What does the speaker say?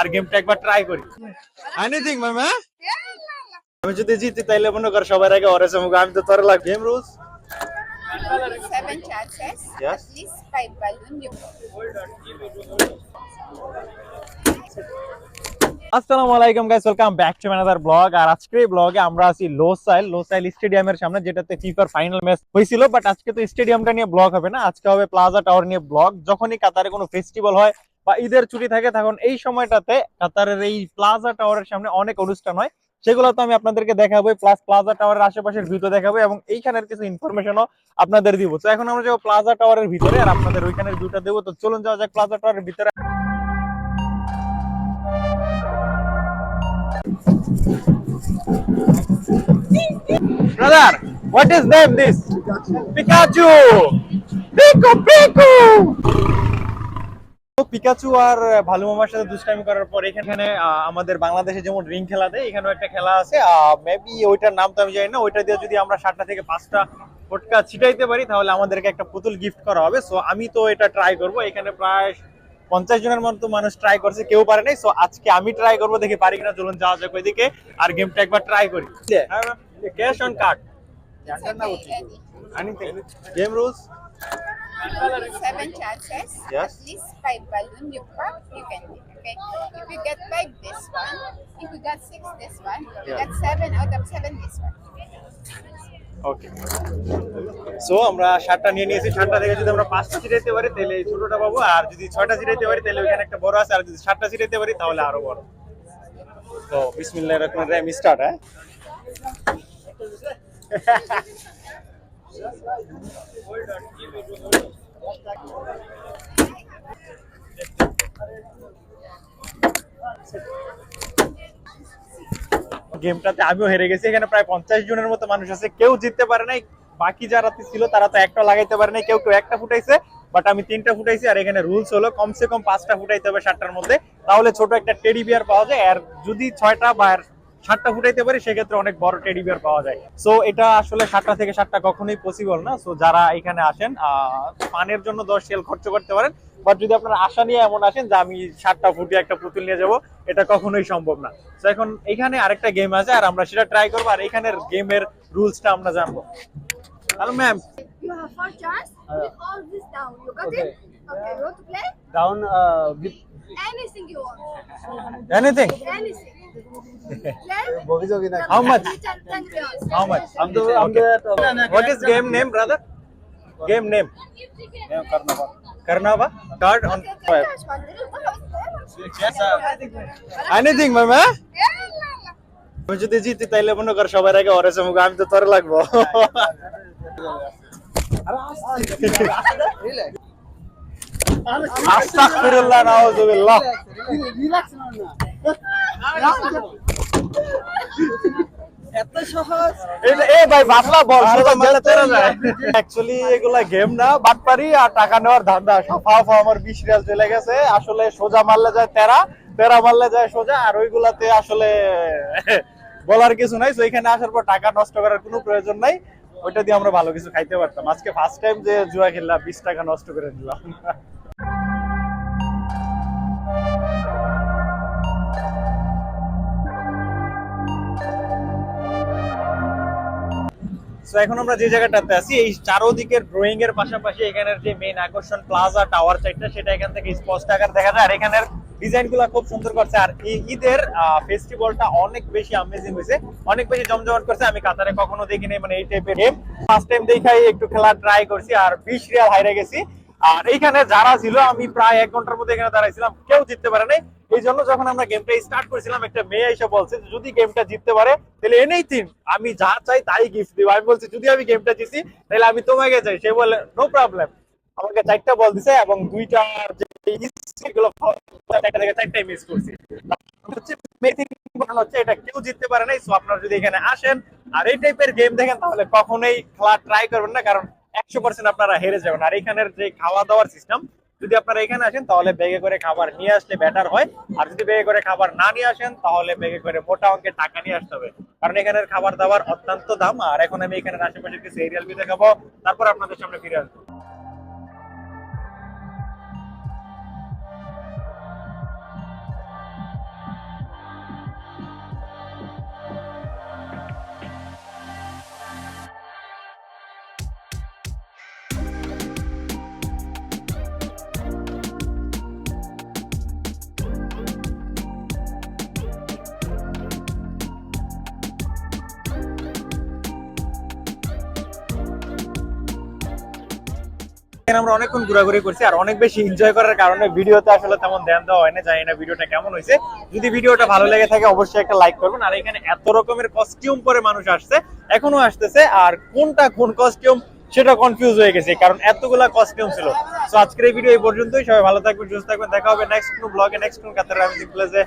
আর গেমটা একবার ট্রাই করি। এনিথিং ম্যাম আমি যদি জিতি তাইলে মনে কর সবার আগে ওরে চমক। আমি তো তোর লাগ game rules Seven chances. Yes. At least five balloon. You আসসালামু আলাইকুম guys welcome back to another blog আর আজকের ব্লগে আমরা আছি লোসাইল লোসাইল স্টেডিয়ামের সামনে যেটাতে ফিফার ফাইনাল ম্যাচ হয়েছিল। বাট আজকে তো স্টেডিয়ামটা নিয়ে ব্লগ হবে না। আজকে হবে প্লাজা টাওয়ার নিয়ে ব্লগ যখনই কাতারে কোনো ফেস্টিভ্যাল হয় বা ঈদের ছুটি থাকে তখন এই সময়টাতে কাতারের এই প্লাজা টাওয়ারের সামনে অনেক অনুষ্ঠান হয় সেগুলো তো আমি আপনাদেরকে দেখাবো প্লাস প্লাজা টাওয়ারের আশেপাশের ভিউ দেখাবো এবং এইখানের কিছু ইনফরমেশনও আপনাদের দিব তো এখন আমরা যাব প্লাজা টাওয়ারের ভিতরে আর আপনাদের ওইখানের ভিউটা দেবো তো চলুন যাওয়া যাক প্লাজা টাওয়ারের ভিতরে Brother, what is name this? Pikachu! Piku Piku! Pikachu আর ভালু মামার সাথে দুষ্টামি করার পর এখানে আমাদের বাংলাদেশে যেমন রিং খেলা দেয় এখানেও একটা খেলা আছে। মেবি ওইটার নাম তো আমি জানি না ওইটা দিয়ে যদি আমরা সাতটা থেকে পাঁচটা ফটকা ছিটাইতে পারি তাহলে আমাদেরকে একটা পুতুল গিফট করা হবে। সো আমি তো এটা ট্রাই করব। এখানে প্রায় পঞ্চাশ জনের মতো মানুষ ট্রাই করছে কেউ পারে নাই। সো আজকে আমি ট্রাই করব দেখি পারি কিনা। চলুন যাওয়া যাক ওইদিকে। আর গেমটা একবার ট্রাই করি। Cash on card Eddie. Anything game rules Seven chances. Yes. At least five balloon. You pop, you can win. Okay. If you get five, this one. If you got six, this one. If you Yeah. got seven out of seven, this one. Okay so আমরা সাতটা নিয়ে নিয়েছি সাতটা থেকে যদি আমরা পাঁচটা ছিটাইতে পারি তাহলে এই ছোটটা পাবো আর যদি ছয়টা ছিটাইতে পারি তাহলে ওইখানে একটা বড় আছে আর যদি সাতটা ছিটাইতে পারি তাহলে আরও বড় তো বিসমিল্লাহ রহমান রহিম স্টার্ট হ্যাঁ গেমটাতে আমিও হেরে গেছি, এখানে প্রায় পঞ্চাশ জনের মতো মানুষ আছে। কেউ জিততে পারে নাই, বাকি যারা ছিল তারা তো একটা লাগাইতে পারে নাই, কেউ কেউ একটা ফুটাইছে বাট আমি তিনটা ফুটাইছি, আর এখানে রুলস হলো, কমসে কম পাঁচটা ফুটাইতে হবে সাতটার মধ্যে। তাহলে ছোট একটা টেডি বিয়ার পাওয়া যায়, আর যদি ছয়টা বা সাতটা ফুটাইতে পারি সেক্ষেত্রে অনেক বড় টেডি বিয়ার পাওয়া যায় সো এটা আসলে সাতটা থেকে সাতটা কখনোই পসিবল না সো যারা এখানে আসেন আহ, পানের জন্য দশ সেল খরচ করতে পারেন বাট যদি আপনার আশা নিয়ে এমন আসেন যে আমি সাতটা ফুটিয়ে একটা পুতুল নিয়ে যাব এটা কখনোই সম্ভব না তো এখন এখানে আরেকটা গেম আছে আর আমরা সেটা ট্রাই করব আর এখানের গেমের রুলসটা আমরা জানব hello ma'am You have four chances. Put all this down. You got Okay. it? Okay, you want to play? down uh, with Anything you want. Anything Anything. Play? Bogi Jogi na. How much? Ten, ten pounds. How much? I'm the I'm the What is game name, brother? Game name. name Karnava. Karnava. Card on Okay, fire. cash one. There is one. Yes, sir. Anything, ma'am হ্যাঁ আমি যদি জিতি তাইলে মনে কর সবার আগে ওরে চমক আমি তো তোর লাগবো আস্তাগফিরুল্লাহ নাউজুবিল্লাহ Relax না না। এত সহজ। এই- এই ভাই বাতলা বল সোজা মারলে যায়। অ্যাকচুয়ালি এগুলা গেম না বাটপারি আর টাকা নেওয়ার ধান্দা। সাফা সাফা আমার বিশ রিয়াল চলে গেছে। আসলে সোজা মারলে যায় তেরা তেরা মারলে যায় সোজা আর ওইগুলাতে আসলে বলার কিছু নাই। তো এখানে আসার পর টাকা নষ্ট করার কোনো প্রয়োজন নাই। ওইটা দিয়ে আমরা ভালো কিছু খাইতে পারতাম। আজকে ফার্স্ট টাইম যে জুয়া খেললাম বিশ টাকা নষ্ট করে দিলাম। সো এখন আমরা যে জায়গাটাতে আছি, এই চারোদিকের ড্রয়িং এর পাশাপাশি এখানের যে মেইন আকর্ষণ প্লাজা টাওয়ার সাইডটা সেটা এখান থেকে স্পষ্ট আকার দেখা যায়। আর এখানের ডিজাইনগুলা খুব সুন্দর করছে। আর এই ঈদের ফেস্টিভ্যালটা অনেক বেশি অ্যামেজিং হয়েছে। অনেক বেশি জমজমাট করছে। আমি কাতারে কখনো দেখিনি মানে এই টাইপের গেম ফার্স্ট টাইম দেখাই, একটু খেলা ট্রাই করছি। আর বিশ রিয়াল হাইরে গেছি। আর এইখানে যারা ছিল, আমি প্রায় এক ঘণ্টার মধ্যে এখানে দাঁড়াইছিলাম। কেউ জিততে পারে নাই এই জন্য যখন আমরা গেমটা স্টার্ট করেছিলাম, একটা মেয়ে এসে বলছে যদি গেমটা জিততে পারে, তাহলে এনেই তিন আমি যা চাই তাই গিফট দিব। আমি বলছি, যদি আমি গেমটা জিতি, তাহলে আমি তোমাকে চাই। সে বলে নো প্রবলেম আমাকে চারটা বল দিছে এবং দুইটা যে চারটা থেকে চারটাই মিস করছি। হচ্ছে এটা কেউ জিততে পারে নাই সো আপনারা যদি এখানে আসেন আর এই টাইপের গেম দেখেন, তাহলে কখনোই খেলা ট্রাই করবেন না, কারণ একশো পার্সেন্ট আপনারা হেরে যাবেন। আর এখানের যে খাওয়া দাওয়ার সিস্টেম যদি আপনারা এখানে আসেন, তাহলে বেগে করে খাবার নিয়ে আসলে বেটার হয়। আর যদি বেগে করে খাবার না নিয়ে আসেন, তাহলে বেগে করে মোটা অঙ্কের টাকা নিয়ে আসতে হবে। কারণ এখানের খাবার দাবার অত্যন্ত দাম। আর এখন আমি এখানে আশেপাশে কিছু এরিয়াল দেখাবো। তারপর আপনাদের সামনে ফিরে আসব। আমরা অনেকক্ষণ ঘোরাঘুরি করছি আর অনেক বেশি এনজয় করার কারণে ভিডিওতে আসলে তেমন ধ্যান দেওয়া হয় না, জানি না ভিডিওটা কেমন হয়েছে। যদি ভিডিওটা ভালো লেগে থাকে অবশ্যই একটা লাইক করবেন। আর এখানে এত রকমের কস্টিউম পরে মানুষ আসছে, এখনও আসতেছে। আর কোনটা কোন কস্টিউম সেটা কনফিউজ হয়ে গেছে, কারণ এতগুলা কস্টিউম ছিল। তো আজকের এই ভিডিও এই পর্যন্তই। সবাই ভালো থাকবেন, সুস্থ থাকবেন। দেখা হবে নেক্সট কোনো ব্লগে নেক্সট কোনো কাতার প্লেসে